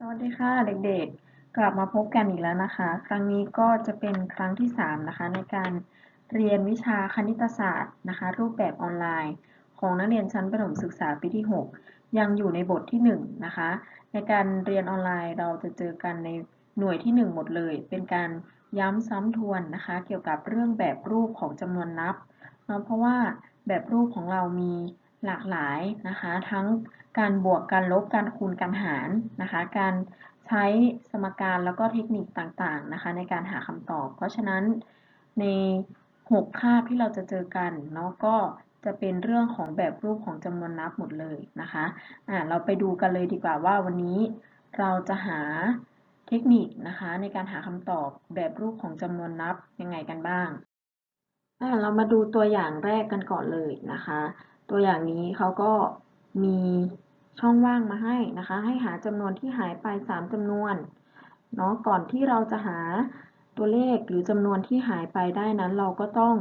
สวัสดีค่ะเด็กๆ กลับมาพบกันอีกแล้วนะคะ ครั้งนี้ก็จะเป็นครั้งที่ 3 นะคะ ในการเรียนวิชาคณิตศาสตร์นะคะ รูปแบบออนไลน์ ของนักเรียนชั้นประถมศึกษาปีที่ 6 ยังอยู่ในบทที่1นะคะในการเรียนออนไลน์เราจะเจอกันในหน่วยที่ 1 หมดเลย เป็นการย้ำซ้ำทวนนะคะ เกี่ยวกับเรื่องแบบรูปของจำนวนนับเนาะเพราะว่าแบบรูปของเรามีหลากหลายนะคะ ทั้ง การบวกการลบการคูณการหารนะคะ การใช้สมการแล้วก็เทคนิคต่างๆนะคะ ในการหาคำตอบ เพราะฉะนั้นใน 6 คาบที่เราจะเจอกันเนาะก็จะเป็นเรื่องของแบบรูปของจำนวนนับหมดเลยนะคะอ่าเราไปดูกันเลยดีกว่าว่าวันนี้เราจะหาเทคนิคนะคะในการหาคำตอบแบบรูปของจำนวนนับยังไงกันบ้างอ่าเรามาดูตัวอย่างแรกกันก่อนเลยนะคะ ตัวอย่างนี้เขาก็มี ช่องว่างมาให้นะคะ ให้หาจำนวนที่หายไป 3จำนวนเนาะก่อนที่เราจะหาตัวเลขหรือจำนวนที่หายไปได้นั้น เราก็ต้อง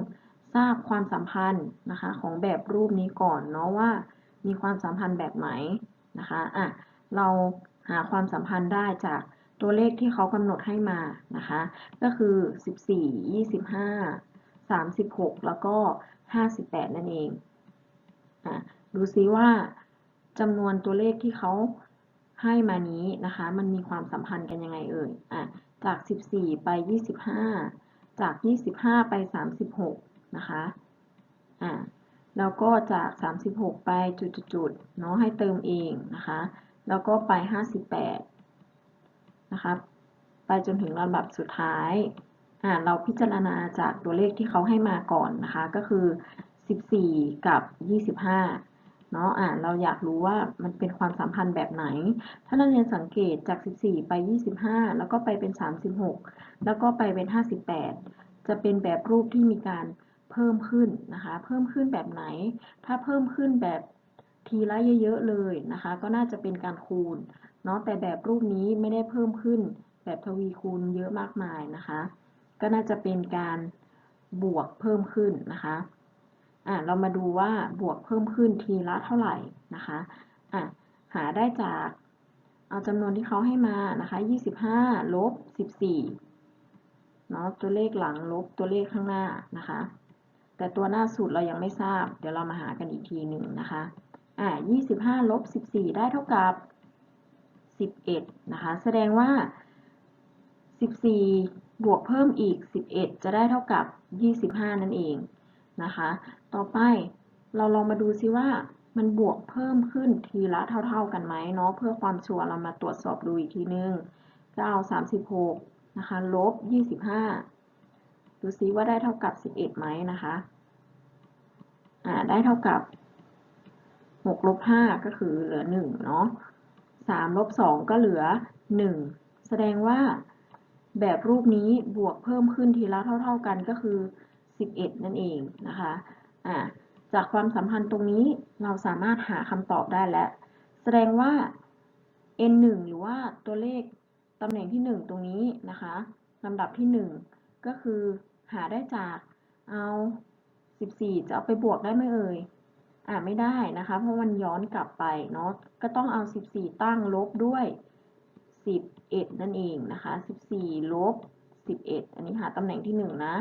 ทราบความสัมพันธ์นะคะของแบบรูปนี้ก่อนเนาะว่ามีความสัมพันธ์แบบไหนนะคะอะเราหาความสัมพันธ์ได้จากตัวเลขที่เขากำหนดให้มานะคะ ก็คือ 14 25 36 แล้วก็ 58 นั่นเองอะดูซิว่า จำนวนตัวเลขที่เขาให้มานี้นะคะ มันมีความสัมพันธ์กันยังไงเอ่ยอะจาก 14 ไป 25 จาก 25 ไป 36 นะคะอะแล้วก็จาก 36 ไปจุดๆเนาะให้เติมเองนะคะ แล้วก็ไป 58 นะคะไปจนถึงลำดับสุดท้ายอ่าเราพิจารณาจากตัวเลขที่เขาให้มาก่อนนะคะ ก็คือ 14 กับ 25 เนาะอ่าเราอยากรู้ว่ามันเป็นความสัมพันธ์แบบไหน ถ้านักเรียนสังเกตจาก 14 ไป 25 แล้วก็ไปเป็น 36 แล้วก็ไปเป็น 58 จะเป็นแบบรูปที่มีการเพิ่มขึ้นนะคะ เพิ่มขึ้นแบบไหน ถ้าเพิ่มขึ้นแบบทีละเยอะๆเลยนะคะ ก็น่าจะเป็นการคูณเนาะแต่แบบรูปนี้ไม่ได้เพิ่มขึ้นแบบทวีคูณเยอะมากมายนะคะ ก็น่าจะเป็นการบวกเพิ่มขึ้นนะคะ อะเรามาดูว่าบวกเพิ่มขึ้นทีละเท่าไหร่นะคะอะหาได้จากเอาจำนวนที่เขาให้มานะคะ25ลบ14เนาะตัวเลขหลังลบตัวเลขข้างหน้านะคะ แต่ตัวหน้าสุดเรายังไม่ทราบ เดี๋ยวเรามาหากันอีกทีหนึ่งนะคะอะ25ลบ14 ได้เท่ากับ 11 นะคะ แสดงว่า 14 บวกเพิ่มอีก 11 จะได้เท่ากับ 25 นั่นเองนะคะต่อไปเราลองมาดูซิว่ามันบวกเพิ่มขึ้นทีละเท่า ๆกันไหมเนาะเพื่อความชัวร์เรามาตรวจสอบดูอีกทีนึง9 36นะคะลบ 25 ดูซิว่าได้เท่ากับ 11ไหมนะคะอ่าได้เท่ากับ 6 ลบ 5 ก็คือเหลือ 1 เนาะ3ลบ 2 ก็เหลือ 1 แสดงว่าแบบรูปนี้บวกเพิ่มขึ้นทีละเท่า ๆกันก็คือ 11 นั่นเองนะคะ อ่าจากความสัมพันธ์ตรงนี้เราสามารถหาคำตอบได้แล้ว แสดงว่า n 1หรือว่าตัวเลขตำแหน่งที่ 1 ตรงนี้นะคะลำดับที่ 1 ก็คือหาได้จากเอา 14 จะเอาไปบวกได้ไหมเอ่ยอ่าไม่ได้นะคะ เพราะมันย้อนกลับไปเนาะก็ต้องเอา 14 ตั้งลบด้วย 11 นั่นเองนะคะ 14 ลบ 11 อันนี้หาตำแหน่งที่ 1 นะ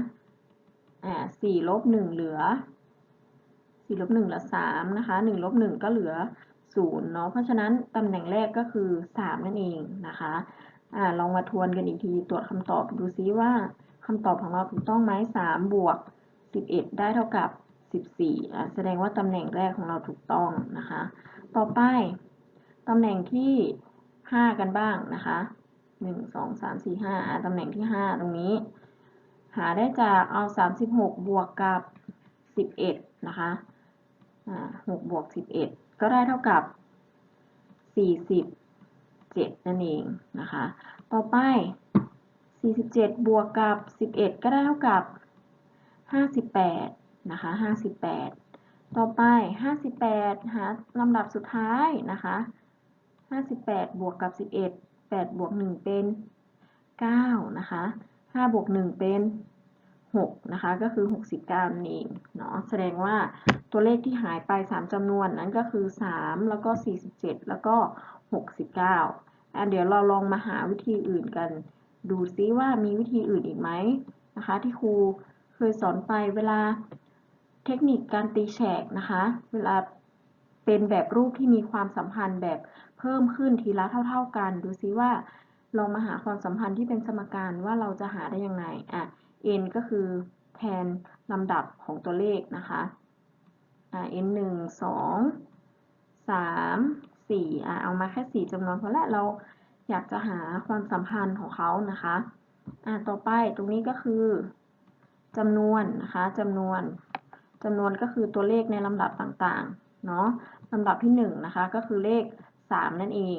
อ่า4ลบ 1 เหลือ 4ลบ1เหลือ3นะคะ1ลบ1ก็เหลือ0เนาะเพราะฉะนั้นตำแหน่งแรกก็คือ 3 นั่นเองนะคะอ่าลองมาทวนกันอีกทีตรวจคำตอบดูซิว่าคำตอบของเราถูกต้องไหม3บวก 11 ได้เท่ากับ 14อ่าแสดงว่าตำแหน่งแรกของเราถูกต้องนะคะ ต่อไปตำแหน่งที่ 5 กันบ้างนะคะ1 2 3 4 5ตำแหน่งที่ 5 ตรงนี้ หาได้จากเอา 36 บวกกับ 11 นะคะ อ่า6บวก11ก็ได้เท่ากับ47นั่นเองนะคะ ต่อไป47บวกกับ11ก็ได้เท่ากับ58นะคะ58ต่อไป 58 หาลำดับสุดท้ายนะคะ 58 บวกกับ 11 8 บวก 1 เป็น 9 นะคะ 5 บวก 1 เป็น 6 นะคะ ก็คือ 69นั่นเองเนาะแสดงว่าตัวเลขที่หายไป 3จำนวนนั้นก็คือ 3 แล้วก็ 47 แล้วก็ 69อะเดี๋ยวเราลองมาหาวิธีอื่นกัน ดูซิว่ามีวิธีอื่นอีกไหมนะคะ ที่ครูเคยสอนไปเวลาเทคนิคการตีแฉกนะคะ เวลาเป็นแบบรูปที่มีความสัมพันธ์แบบเพิ่มขึ้นทีละเท่า ๆ กัน ดูซิว่าลองมาหาความสัมพันธ์ที่เป็นสมการว่าเราจะหาได้ยังไงอะ n ก็คือแทนลำดับของตัวเลขนะคะ n หนึ่งสองสามสี่เอามาแค่สี่จำนวนเพราะและเราอยากจะหาความสัมพันธ์ของเขานะคะอะต่อไปตรงนี้ก็คือจำนวนนะคะจำนวนจำนวนก็คือตัวเลขในลำดับต่างๆเนาะลำดับที่หนึ่งนะคะก็คือเลขสามนั่นเอง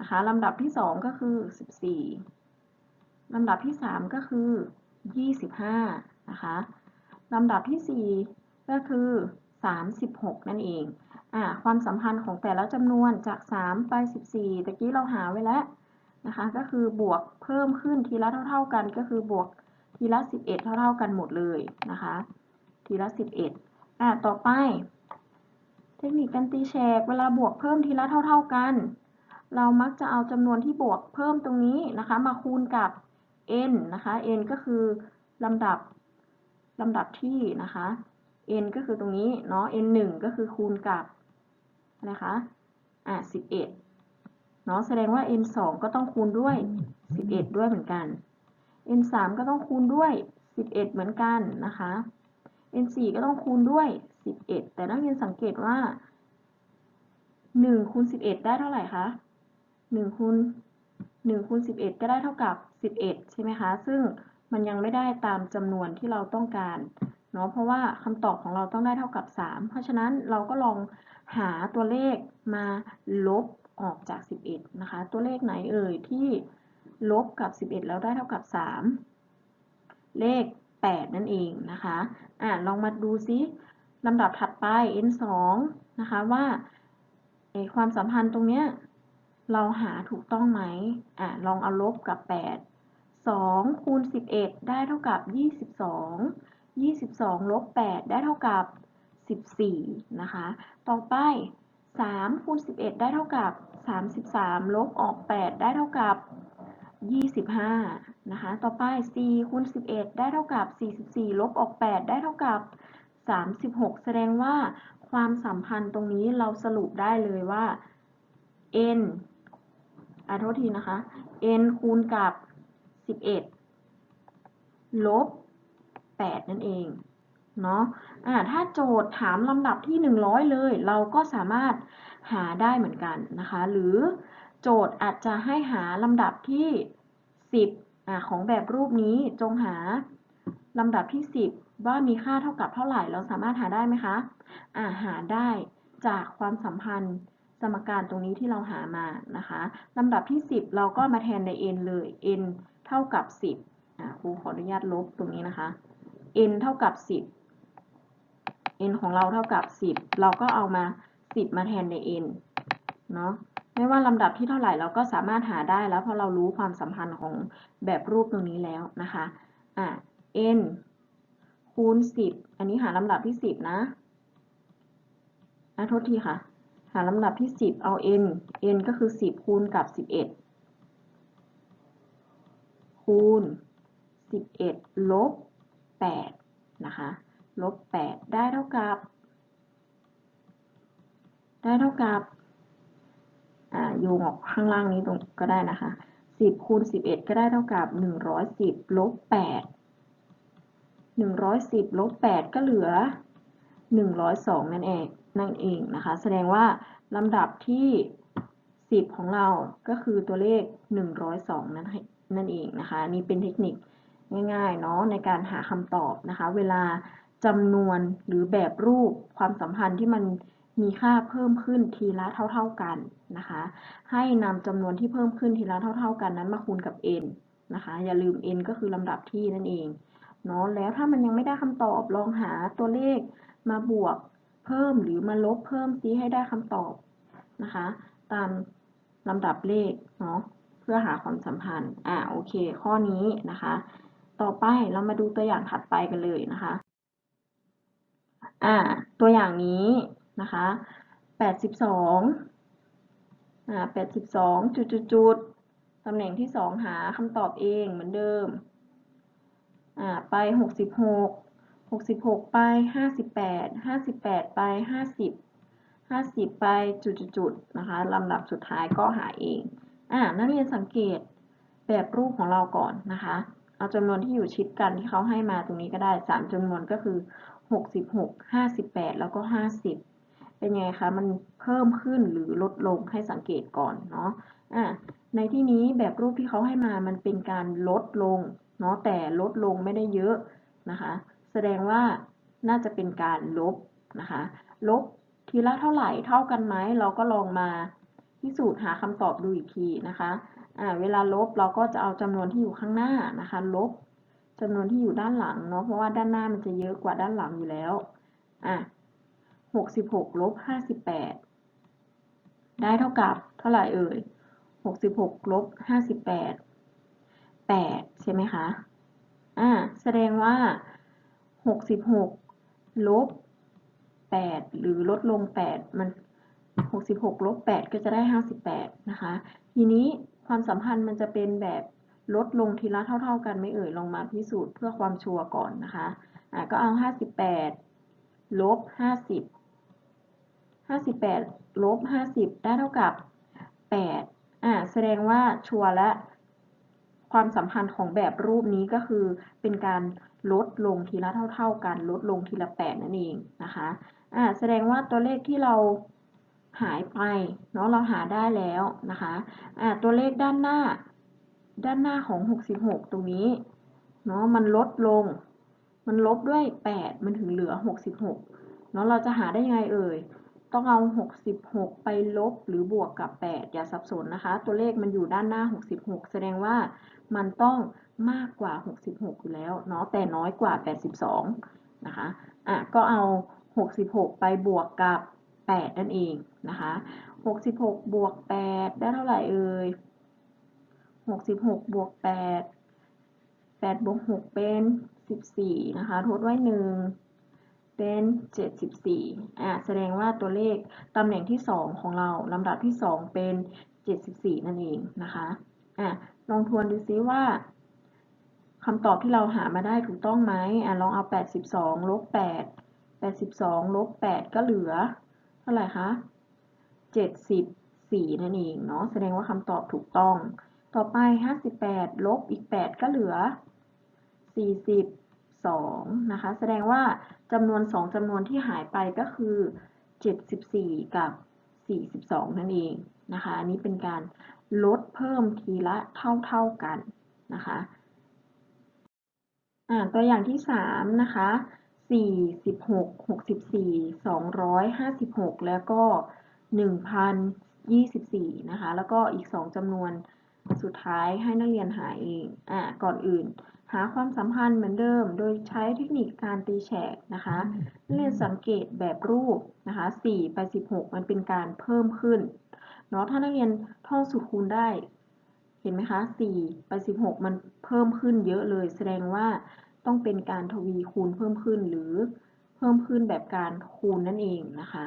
นะคะลำดับที่สองก็คือสิบสี่ลำดับที่สามก็คือ ยี่สิบห้านะคะลำดับที่สี่ก็คือสามสิบหกนั่นเองอ่าความสัมพันธ์ของแต่ละจำนวนจาก 3 ไป 14ตะกี้เราหาไว้แล้วนะคะ ก็คือบวกเพิ่มขึ้นทีละเท่า ๆ กัน ก็คือบวกทีละ 11 เท่า ๆ กันหมดเลยนะคะ ทีละ 11อ่าต่อไป เทคนิคการตีแฉกเวลาบวกเพิ่มทีละเท่า ๆกัน เรามักจะเอาจำนวนที่บวกเพิ่มตรงนี้นะคะ มาคูณกับ n นะคะ n ก็คือลำดับลำดับที่นะคะ n ก็คือตรงนี้เนาะ n 1ก็คือคูณกับอะไรคะอะ11เนาะแสดงว่า n 2ก็ต้องคูณด้วย 11 ด้วยเหมือนกัน n 3ก็ต้องคูณด้วย 11 เหมือนกันนะคะ n 4ก็ต้องคูณด้วย 11 แต่นักเรียนสังเกตว่า1คูณ11 ได้เท่าไหร่คะ1คูณ 1คูณ11 ก็ได้เท่ากับ 11 ใช่ไหมคะ ซึ่งมันยังไม่ได้ตามจำนวนที่เราต้องการเนาะ เพราะว่าคำตอบของเราต้องได้เท่ากับ 3 เพราะฉะนั้นเราก็ลองหาตัวเลขมาลบออกจาก 11 นะคะ ตัวเลขไหนเอ่ยที่ลบกับ 11 แล้วได้เท่ากับ 3 เลข 8 นั่นเองนะคะ อะลองมาดูซิลำดับถัดไป n 2นะคะว่าความสัมพันธ์ตรงเนี้ย เราหาถูกต้องไหมอะลองเอาลบกับ 8 2คูณ11 ได้เท่ากับ 22 22ลบ8ได้เท่ากับ 14 นะคะ ต่อไป 3คูณ11 ได้เท่ากับ 33 ลบออก 8 ได้เท่ากับ 25 นะคะ ต่อไป 4คูณ11 ได้เท่ากับ 44 ลบออก 8 ได้เท่ากับ 36 แสดงว่าความสัมพันธ์ตรงนี้เราสรุปได้เลยว่า n อ่าโทษทีนะคะ n คูณกับ 11 ลบ 8 นั่นเองเนาะอ่าถ้าโจทย์ถามลำดับที่ 100 เลย เราก็สามารถหาได้เหมือนกันนะคะ หรือโจทย์อาจจะให้หาลำดับที่ 10อ่าของแบบรูปนี้จงหาลำดับที่ 10 ว่ามีค่าเท่ากับเท่าไหร่ เราสามารถหาได้ไหมคะอ่าหาได้จากความสัมพันธ์ สมการตรงนี้ที่เราหามานะคะลำดับที่ 10 เราก็มาแทนใน n เลย n เท่ากับ 10อ่าครูขออนุญาตลบตรงนี้นะคะ n เท่ากับ 10 n ของเราเท่ากับ 10 เราก็เอามา 10 มาแทนใน n เนาะไม่ว่าลำดับที่เท่าไหร่เราก็สามารถหาได้แล้วเพราะเรารู้ความสัมพันธ์ของแบบรูปตรงนี้แล้วนะคะอะ n คูณ 10 อันนี้หาลำดับที่ 10 นะอะโทษทีค่ะาลำดับที่ 10 เอา n n ก็คือ 10 คูณกับ 11 คูณ 11 ลบ 8 นะคะ ลบ 8 ได้เท่ากับ ได้เท่ากับอ่าโยงออกข้างล่างนี้ตรงก็ได้นะคะ 10 คูณ 11 ก็ได้เท่ากับ 110 ลบ 8 110 ลบ 8 ก็เหลือ 102 นั่นเอง นั่นเองนะคะ แสดงว่าลำดับที่ 10 ของเราก็คือตัวเลข 102 นั่นนั่นเองนะคะ นี่เป็นเทคนิคง่ายๆเนาะในการหาคำตอบนะคะ เวลาจำนวนหรือแบบรูปความสัมพันธ์ที่มันมีค่าเพิ่มขึ้นทีละเท่า ๆกันนะคะ ให้นำจำนวนที่เพิ่มขึ้นทีละเท่า ๆ กันนั้นมาคูณกับ n นะคะ อย่าลืม n ก็คือลำดับที่นั่นเองเนาะแล้วถ้ามันยังไม่ได้คำตอบลองหาตัวเลขมาบวก เพิ่มหรือมาลบเพิ่มซิให้ได้คำตอบนะคะ ตามลำดับเลขเนาะเพื่อหาความสัมพันธ์อ่าโอเค ข้อนี้นะคะ ต่อไปเรามาดูตัวอย่างถัดไปกันเลยนะคะอ่าตัวอย่างนี้นะคะ82อ่า82จุดจุดจุดตำแหน่งที่สองหาคำตอบเองเหมือนเดิมอ่าไปห กสิบหกสิบหกไปห้าสิบแปดห้าสิบแปดไปห้าสิบห้าสิบไปจุดๆนะคะลำดับสุดท้ายก็หาเองอ่านักเรียนสังเกตแบบรูปของเราก่อนนะคะ เอาจำนวนที่อยู่ชิดกันที่เขาให้มาตรงนี้ก็ได้สามจำนวนก็คือหกสิบหกห้าสิบแปดแล้วก็ห้าสิบเป็นไงคะ มันเพิ่มขึ้นหรือลดลงให้สังเกตก่อนเนาะอ่าในที่นี้แบบรูปที่เขาให้มามันเป็นการลดลงเนาะแต่ลดลงไม่ได้เยอะนะคะ ดงว่าน่าจะเป็นการลบนะคะ ลบทีละเท่าไหร่เท่ากันไหมเราก็ลองมาพิสูจน์หาคำตอบดูอีกทีนะคะอ่าเวลาลบเราก็จะเอาจำนวนที่อยู่ข้างหน้านะคะ ลบจำนวนที่อยู่ด้านหลังเนาะเพราะว่าด้านหน้ามันจะเยอะกว่าด้านหลังอยู่แล้วอะหกสิบหกลบห้าสิบแปดได้เท่ากับเท่าไหร่เอ่ยหกสิบหกลบห้าสิบแปดแปดใช่ไหมคะอ่าแสดงว่า หกสิบหกลบแปดหรือลดลงแปดมันหกสิบหกลบแปดก็จะได้ห้าสิบแปดนะคะ ทีนี้ความสัมพันธ์มันจะเป็นแบบลดลงทีละเท่า ๆ กันไม่เอ่ยลองมาพิสูจน์เพื่อความชัวร์ก่อนนะคะะก็เอาห้าสิบแปดลบห้าสิบห้าสิบแปดลบห้าสิบได้เท่ากับแปดอะแสดงว่าชัวร์และ ความสัมพันธ์ของแบบรูปนี้ก็คือเป็นการลดลงทีละเท่า ๆ กัน ลดลงทีละแปดนั่นเองนะคะอ่าแสดงว่าตัวเลขที่เราหายไปเนาะเราหาได้แล้วนะคะอ่าตัวเลขด้านหน้า ด้านหน้าของ 66 ตรงนี้เนาะมันลดลง มันลบด้วย 8 มันถึงเหลือ 66เนาะเราจะหาได้ยังไงเอ่ย ต้องเอา 66 ไปลบหรือบวกกับ 8 อย่าสับสนนะคะ ตัวเลขมันอยู่ด้านหน้า 66 แสดงว่ามันต้องมากกว่า 66 อยู่แล้วเนาะแต่น้อยกว่า 82 นะคะ อะ ก็เอา 66 ไปบวกกับ 8 นั่นเองนะคะ 66 บวก 8 ได้เท่าไหร่เอ่ย 66 บวก 8 8 บวก 6 เป็น 14 นะคะ ทดไว้ 1 เป็น 74อะแสดงว่าตัวเลขตำแหน่งที่ 2 ของเราลำดับที่ 2 เป็น 74 นั่นเองนะคะอะลองทวนดูซิว่าคำตอบที่เราหามาได้ถูกต้องไหมอะลองเอา 82ลบ8 82ลบ8ก็เหลือ เท่าไหร่คะ74 นั่นเองเนาะแสดงว่าคำตอบถูกต้อง ต่อไป 58ลบอีก 8 ก็เหลือ 40 2นะคะ แสดงว่าจำนวน 2จำนวนที่หายไปก็คือ 74 กับ 42 นั่นเองนะคะอันนี้เป็นการลดเพิ่มทีละเท่าๆกันนะคะอ่าตัวอย่างที่ 3 นะคะ46 64 256 แล้วก็ 1,024 นะคะ แล้วก็อีก 2จำนวนสุดท้ายให้นักเรียนหาเอง อ่า ก่อนอื่น หาความสัมพันธ์เหมือนเดิม โดยใช้เทคนิคการตีแฉกนะคะนักเรียนสังเกตแบบรูปนะคะ4ไป16 มันเป็นการเพิ่มขึ้นเนาะถ้านักเรียนท่องสูตรคูณได้ เห็นไหมคะ4ไป16 มันเพิ่มขึ้นเยอะเลย แสดงว่าต้องเป็นการทวีคูณเพิ่มขึ้นหรือเพิ่มขึ้นแบบการคูณนั่นเองนะคะ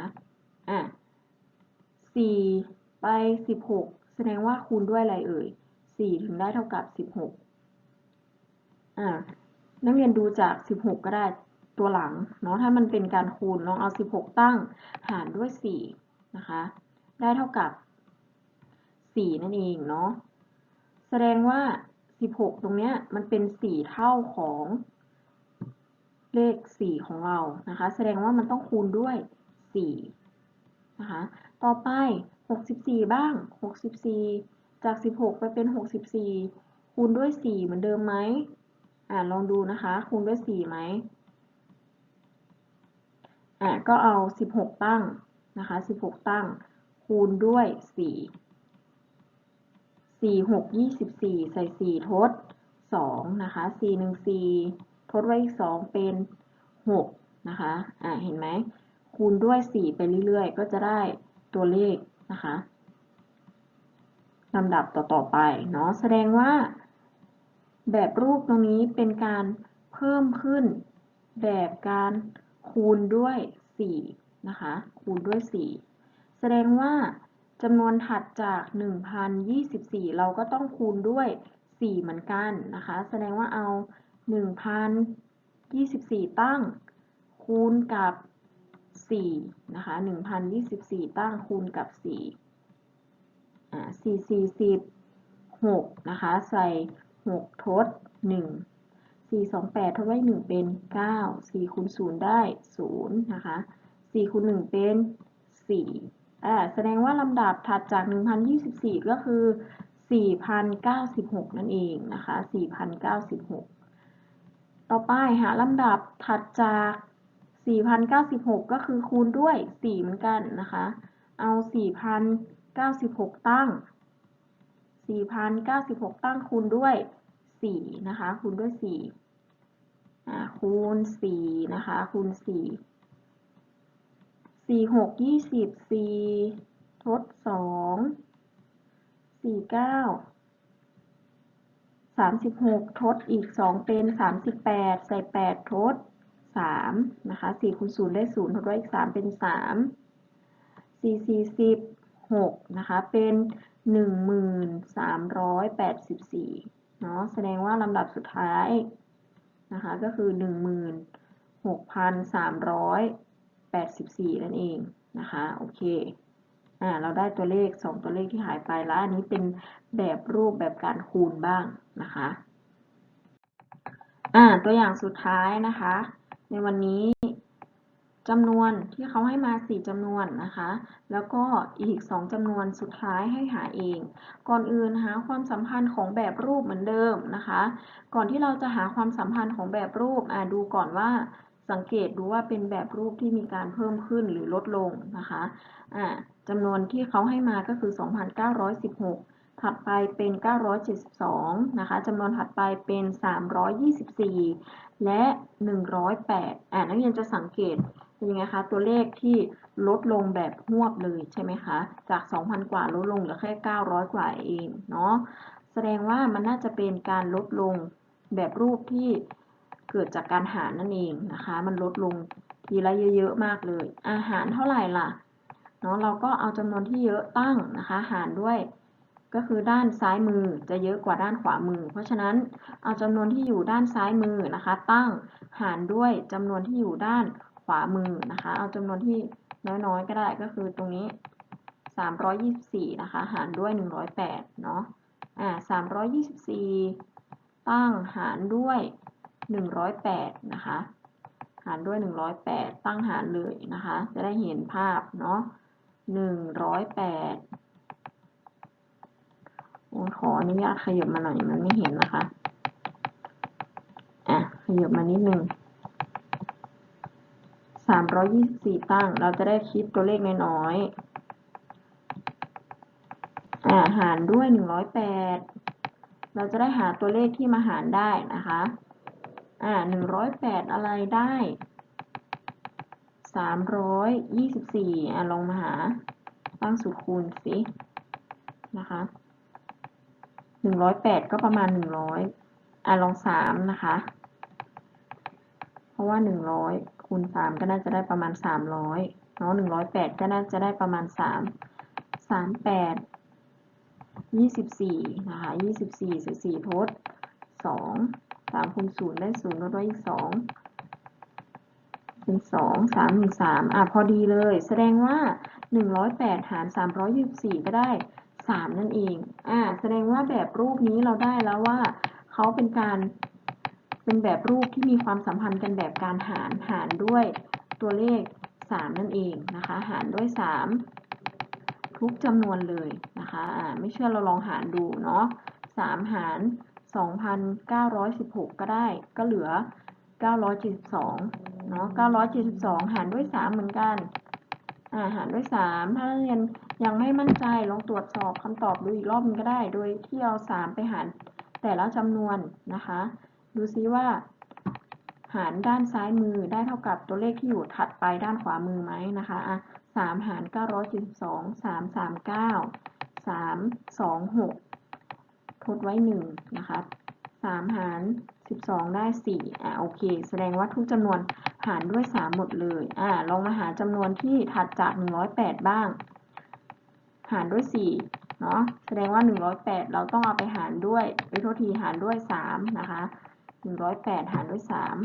อะ4ไป16 แสดงว่าคูณด้วยอะไรเอ่ย4ถึงได้เท่ากับ 16 อ่านักเรียนดูจาก 16 ก็ได้ตัวหลังเนาะถ้ามันเป็นการคูณลองเอา 16 ตั้งหารด้วย 4 นะคะ ได้เท่ากับ 4 นั่นเองเนาะแสดงว่า 16 ตรงเนี้ยมันเป็น 4 เท่าของเลข 4 ของเรานะคะ แสดงว่ามันต้องคูณด้วย 4 นะคะ ต่อไป 64 บ้าง 64 จาก 16 ไปเป็น 64 คูณด้วย 4 เหมือนเดิมไหม อ่าลองดูนะคะ คูณด้วย4ไหมอ่าก็เอา 16 ตั้งนะคะ 16 ตั้ง คูณด้วย 4 4 6 24 ใส่ 4 ทด 2 นะคะ 4 1 4 ทดไว้อีก 2 เป็น 6 นะคะ อ่าเห็นไหม คูณด้วย 4 ไปเรื่อยๆ ก็จะได้ตัวเลขนะคะลำดับต่อๆไปเนาะ แสดงว่า แบบรูปตรงนี้เป็นการเพิ่มขึ้น แบบการคูณด้วย 4 นะคะ คูณด้วย 4 แสดงว่าจำนวนถัดจาก 1,024 เราก็ต้องคูณด้วย 4 เหมือนกันนะคะ แสดงว่าเอา 1,024 ตั้ง คูณกับ 4 นะคะ 1,024 ตั้งคูณกับ 4 อ่า4 4 6นะคะ ใส่ 6 ทด 1 4 2 8ทดไว้ 1 เป็น 9 4คูณ0ได้ 0 นะคะ 4คูณ1 เป็น 4 อ่า แสดงว่าลำดับถัดจาก 1,024 ก็คือ 4,096 นั่นเองนะคะ 4,096 ต่อไปหาลำดับถัดจาก 4,096 ก็คือคูณด้วย 4 เหมือนกันนะคะ เอา 4,096 ตั้ง 4,096 ตั้งคูณด้วย 4 นะคะ คูณด้วย 4 อ่า คูณ 4 นะคะ คูณ 4 4 6 20 4 ทด 2 4 9 36 ทดอีก 2 เป็น 38 ใส่ 8 ทด 3 นะคะ 4คูณ0ได้ 0 ทดไว้อีก 3 เป็น 3 4 4 6นะคะ เป็น 1384เนาะแสดงว่าลำดับสุดท้ายนะคะก็คือ16,384นั่นเองนะคะโอเคอ่าเราได้ตัวเลข2ตัวเลขที่หายไปแล้วอันนี้เป็นแบบรูปแบบการคูณบ้างนะคะอ่าตัวอย่างสุดท้ายนะคะ ในวันนี้ จำนวนที่เขาให้มา 4จำนวนนะคะ แล้วก็อีก 2จำนวนสุดท้ายให้หาเอง ก่อนอื่นหาความสัมพันธ์ของแบบรูปเหมือนเดิมนะคะ ก่อนที่เราจะหาความสัมพันธ์ของแบบรูปอ่าดูก่อนว่าสังเกตดูว่าเป็นแบบรูปที่มีการเพิ่มขึ้นหรือลดลงนะคะอ่าจำนวนที่เขาให้มาก็คือ 2,916 ถัดไปเป็น 972 นะคะจำนวนถัดไปเป็น 324 และ 108อ่านักเรียนจะสังเกต เป็นไงคะตัวเลขที่ลดลงแบบหวบเลยใช่ไหมคะจาก 2,000 กว่าลดลงเหลือแค่ 900 กว่าเองเนาะแสดงว่ามันน่าจะเป็นการลดลงแบบรูปที่เกิดจากการหารนั่นเองนะคะ มันลดลงทีละเยอะๆมากเลย อาหารเท่าไหร่ล่ะเนาะเราก็เอาจำนวนที่เยอะตั้งนะคะ หารด้วย ก็คือด้านซ้ายมือจะเยอะกว่าด้านขวามือ เพราะฉะนั้นเอาจำนวนที่อยู่ด้านซ้ายมือนะคะ ตั้งหารด้วยจำนวนที่อยู่ด้านามือนะคะ เอาจำนวนที่น้อยๆ ก็ได้ก็คือตรงนี้ 324 นะคะ หารด้วย 108 เนาะ อ่า 324 ตั้งหารด้วย 108 นะคะ หารด้วย 108 ตั้งหารเลยนะคะ จะได้เห็นภาพเนาะ 108โอ้ขออนุญาตขยับมาหน่อยมันไม่เห็นนะคะ อะ ขยับมานิดนึง 324 ตั้ง เราจะได้คิดตัวเลขน้อยๆอาหารด้วย 108 เราจะได้หาตัวเลขที่มาหารได้นะคะอ่า108 อะไรได้ 324อะลองมาหา ตั้งสูตรคูณสิ นะคะ 108 ก็ประมาณ 100อะลอง 3 นะคะ เพราะว่า 100 คูณ3ก็น่าจะได้ประมาณ300เนาะ108ก็น่าจะได้ประมาณ3 38 24นะคะ24ใส่4ทด2 3คูณ0ได้0ลดไว้อีก2เป็น2 3 1 3อะพอดีเลย แสดงว่า108หาร324ก็ได้3นั่นเองอ่าแสดงว่าแบบรูปนี้เราได้แล้วว่าเขาเป็นการ เป็นแบบรูปที่มีความสัมพันธ์กันแบบการหาร หารด้วยตัวเลข 3 นั่นเองนะคะ หารด้วย 3 ทุกจำนวนเลยนะคะอ่าไม่เชื่อเราลองหารดูเนาะ3หาร 2,916 ก็ได้ ก็เหลือ 972 เนาะ972 หารด้วย 3 เหมือนกันอาหารด้วย 3 ถ้านักเรียนยังไม่มั่นใจลองตรวจสอบคำตอบดูอีกรอบนึงก็ได้ โดยที่เอา 3 ไปหารแต่ละจำนวนนะคะ ดูซิว่า หารด้านซ้ายมือได้เท่ากับตัวเลขที่อยู่ถัดไปด้านขวามือไหมนะคะอะ3หาร972 3 39 3 2 6ทดไว้1นะคะ3หาร12ได้4อะโอเค แสดงว่าทุกจำนวนหารด้วย3หมดเลยอ่าลองมาหาจำนวนที่ถัดจาก108บ้าง หารด้วยสี่เนาะแสดงว่าหนึ่งร้อยแปดเราต้องเอาไปหารด้วยไปโทษทีหารด้วยสามนะคะ หนึ่งร้อยแปดหารด้วยสาม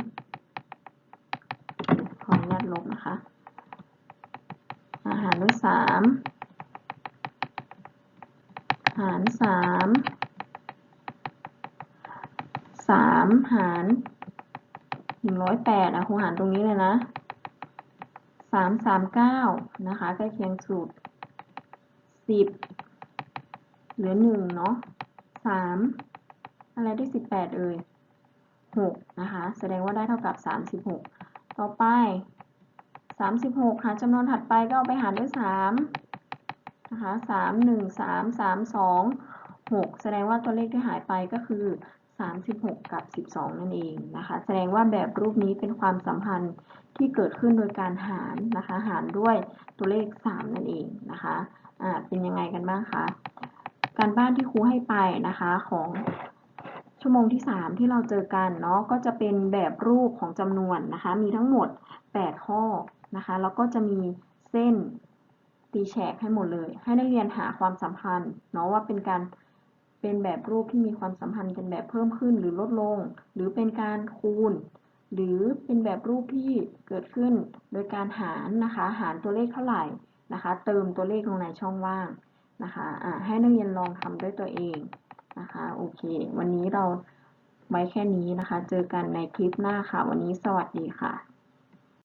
ขออนุญาตลบนะคะ หารด้วยสามหารสามสามหารหนึ่งร้อยแปดอะครูหารตรงนี้เลยนะสามสามเก้านะคะใกล้เคียงสูตรสิบเหลือหนึ่งเนาะสามอะไรได้สิบแปดเอ่ย หกนะคะ แสดงว่าได้เท่ากับสามสิบหกต่อไปสามสิบหกหาจำนวนถัดไปก็เอาไปหารด้วยสามนะคะสามหนึ่งสามสามสองหกแสดงว่าตัวเลขที่หายไปก็คือสามสิบหกกับสิบสองนั่นเองนะคะ แสดงว่าแบบรูปนี้เป็นความสัมพันธ์ที่เกิดขึ้นโดยการหารนะคะ หารด้วยตัวเลขสามนั่นเองนะคะ อ่า เป็นยังไงกันบ้างคะ การบ้านที่ครูให้ไปนะคะของ ชั่วโมงที่ 3 ที่เราเจอกันเนาะก็จะเป็นแบบรูปของจำนวนนะคะ มีทั้งหมด 8 ข้อนะคะ แล้วก็จะมีเส้นตีแฉกให้หมดเลย ให้นักเรียนหาความสัมพันธ์เนาะว่าเป็นการเป็นแบบรูปที่มีความสัมพันธ์กันแบบเพิ่มขึ้นหรือลดลง หรือเป็นการคูณ หรือเป็นแบบรูปที่เกิดขึ้นโดยการหารนะคะ หารตัวเลขเท่าไหร่นะคะ เติมตัวเลขลงในช่องว่างนะคะอ่าให้นักเรียนลองทำด้วยตัวเอง นะคะโอเค วันนี้เราไว้แค่นี้นะคะ เจอกันในคลิปหน้าค่ะ วันนี้สวัสดีค่ะ